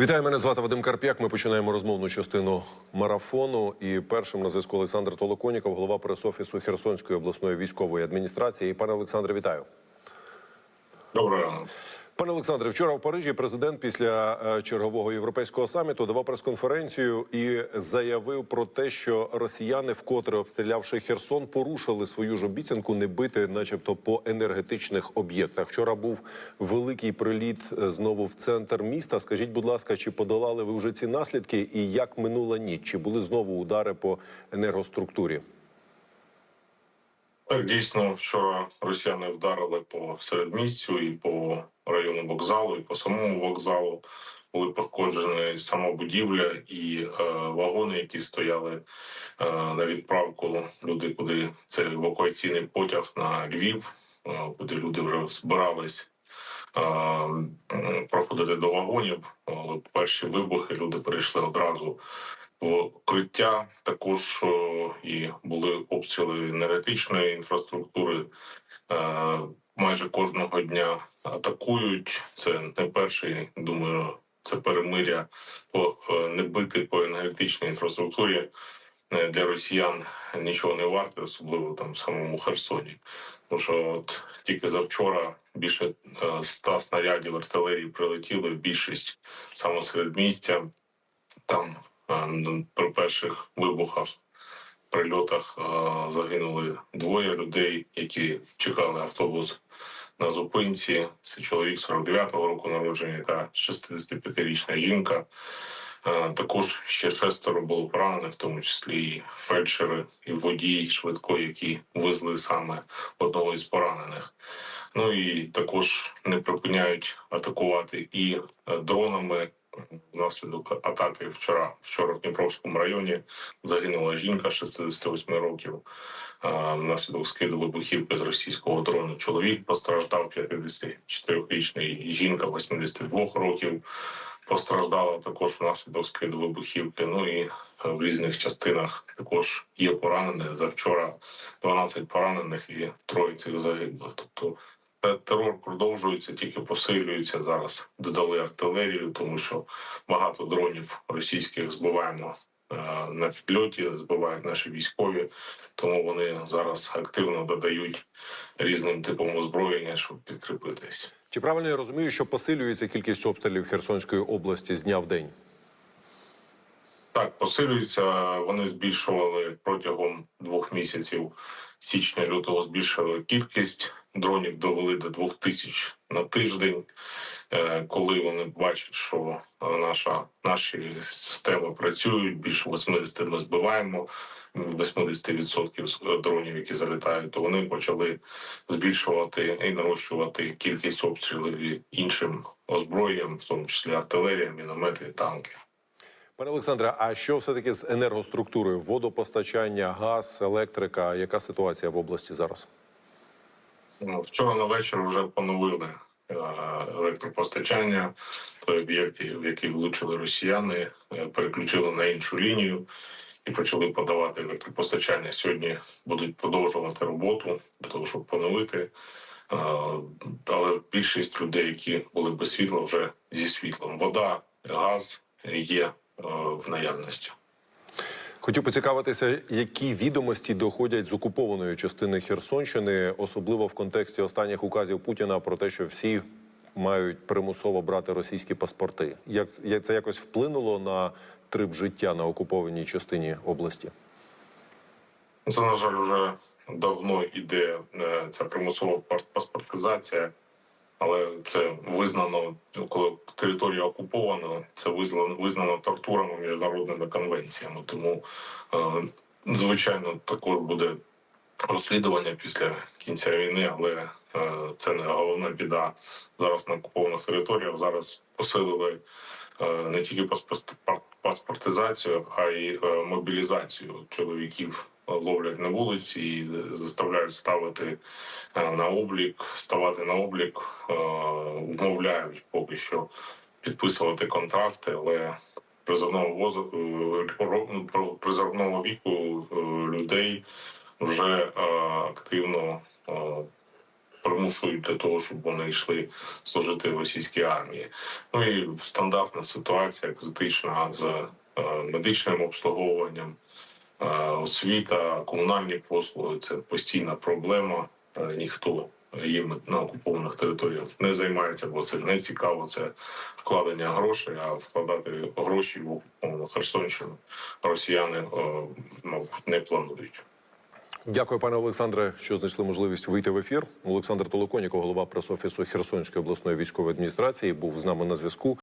Вітаю, мене звати Вадим Карп'як. Ми починаємо розмовну частину марафону. І першим на зв'язку Олександр Толоконіков, голова прес-офісу Херсонської обласної військової адміністрації. Пане Олександре, вітаю. Доброго ранку. Пане Олександре, вчора в Парижі президент після е, чергового європейського саміту давав прес-конференцію і заявив про те, що росіяни, вкотре обстрілявши Херсон, порушили свою ж обіцянку не бити, начебто, по енергетичних об'єктах. Вчора був великий приліт е, знову в центр міста. Скажіть, будь ласка, чи подолали ви вже ці наслідки? І як минула ніч? Чи були знову удари по енергоструктурі? Так, дійсно, вчора росіяни вдарили по середмістю і по району вокзалу, і по самому вокзалу. Були пошкоджені сама будівля і е, вагони, які стояли е, на відправку. Люди, куди це евакуаційний потяг на Львів, е, куди люди вже збирались е, проходити до вагонів. Але перші вибухи люди перейшли одразу в укриття. Також е, і були обстріли енергетичної інфраструктури. Е, Майже кожного дня атакують. Це не перший, думаю, це перемиря по е, не бити по енергетичній інфраструктурі е, для росіян нічого не варте, особливо там в самому Херсоні. Тому що от тільки завчора більше е, ста снарядів артилерії прилетіли. Більшість саме серед місця. Там е, при перших вибухах, прильотах загинули двоє людей, які чекали автобус на зупинці. Це чоловік 49-го року народження та 65-річна жінка. Е, Також ще шестеро було поранених, в тому числі і фельдшери, і водій швидкої, які везли саме одного із поранених. Ну і також не припиняють атакувати і е, дронами. Внаслідок атаки вчора, вчора в Дніпровському районі загинула жінка 68 років. Внаслідок скиду вибухівки з російського дрону чоловік постраждав 54-річний жінка 82 років. Постраждала також внаслідок скиду вибухівки. Ну і е, в різних частинах також є поранені. Завчора 12 поранених і троє цих загиблих. Тобто терор продовжується, тільки посилюється зараз. Додали артилерію, тому що багато дронів російських збиваємо е, на підльоті, збивають наші військові, тому вони зараз активно додають різним типом озброєння, щоб підкріпитись. Чи правильно я розумію, що посилюється кількість обстрілів Херсонської області з дня в день? Так, посилюються. Вони збільшували протягом двох місяців січня лютого. Збільшили кількість дронів, довели до двох тисяч на тиждень. Е, Коли вони бачать, що е, наша наші системи працюють, більше 80 ми збиваємо. 80% дронів, які залітають, то вони почали збільшувати і нарощувати кількість обстрілів іншим озброєнням, в тому числі артилерія, міномети, танки. Пане Олександре, а що все таки з енергоструктурою? Водопостачання, газ, електрика? Яка ситуація в області зараз? Ну, Вчора на вечір вже поновили е, електропостачання. Той об'єкт, в який влучили росіяни, е, переключили на іншу лінію і почали подавати електропостачання. Сьогодні будуть продовжувати роботу для того, щоб поновити. Е, Але більшість людей, які були без світла, вже зі світлом. Вода, газ є е, в наявності. Хотів поцікавитися, які відомості доходять з окупованої частини Херсонщини, особливо в контексті останніх указів Путіна про те, що всі мають примусово брати російські паспорти. Як, це якось вплинуло на трип життя на окупованій частині області? Це, на жаль, вже давно іде е, ця примусова паспортизація, але це визнано, коли територія окупована, це визнано, визнано тортурами міжнародними конвенціями. Тому, е, звичайно, також буде розслідування після кінця війни, але е, це не головна біда зараз на окупованих територіях. Зараз посилили е, не тільки паспорт- паспортизацію, а й мобілізацію чоловіків. Ловлять на вулиці і заставляють ставити е, на облік, ставати на облік, е, вмовляють поки що підписувати контракти, але призовного возу е, призовного віку е, людей вже е, активно е, примушують для того, щоб вони йшли служити в російській армії. Ну і стандартна ситуація критична з е, медичним обслуговуванням, е, освіта, комунальні послуги це постійна проблема. Е, Ніхто їм на окупованих територіях не займається, бо це не цікаво. Це вкладення грошей, а вкладати гроші в окуповану Херсонщину росіяни, е, мабуть, не планують. Дякую, пане Олександре, що знайшли можливість вийти в ефір. Олександр Толоконіков, голова прес-офісу Херсонської обласної військової адміністрації, був з нами на зв'язку.